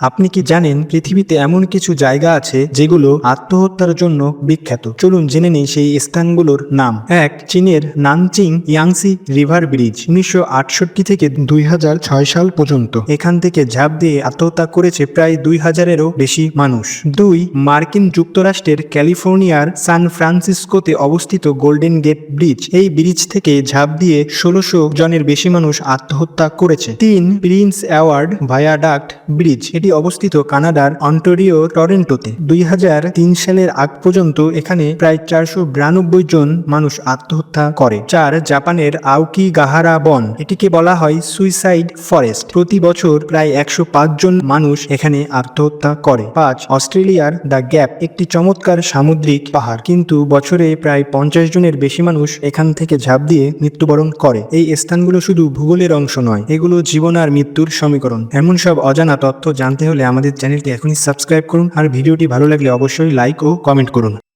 আপনি কি জানেন পৃথিবীতে এমন কিছু জায়গা আছে যেগুলো আত্মহত্যার জন্য বিখ্যাত? চলুন জেনে নিই সেই স্থানগুলোর নাম। এক, চীনের নানচিং ইয়াংসি রিভার ব্রিজ, উনিশশো আটষট্টি থেকে দুই হাজার ছয় সাল পর্যন্ত। এখান থেকে ঝাঁপ দিয়ে আত্মহত্যা করেছে প্রায় দুই হাজারেরও বেশি মানুষ। দুই, মার্কিন যুক্তরাষ্ট্রের ক্যালিফোর্নিয়ার সান ফ্রান্সিসকোতে অবস্থিত গোল্ডেন গেট ব্রিজ, এই ব্রিজ থেকে ঝাঁপ দিয়ে ষোলোশো জনের বেশি মানুষ আত্মহত্যা করেছে। তিন, প্রিন্স অ্যাওয়ার্ড ভায়াডাক্ট ব্রিজ এটি অবস্থিত কানাডার অন্টোরিও, টরেন্টোতে। দুই সালের আগ পর্যন্ত এখানে প্রায় চারশো বিরানব্বই জন মানুষ আত্মহত্যা করে, চার জাপানের আউকি গাহারা বন, এটিকে বলা হয় সুইসাইড ফরেস্ট। প্রতি বছর প্রায় একশো জন মানুষ এখানে আত্মহত্যা করে। পাঁচ, অস্ট্রেলিয়ার দ্য গ্যাপ, একটি চমৎকার সামুদ্রিক পাহাড়। কিন্তু বছরে প্রায় পঞ্চাশ জনের বেশি মানুষ এখান থেকে ঝাঁপ দিয়ে মৃত্যুবরণ করে। এই স্থানগুলো শুধু ভূগোলের অংশ নয়, এগুলো জীবন আর মৃত্যুর সমীকরণ। এমন সব অজানা তথ্য জানতে হলে আমাদের চ্যানেলটি এখনই সাবস্ক্রাইব করুন আর ভিডিওটি ভালো লাগলে অবশ্যই লাইক ও কমেন্ট করুন।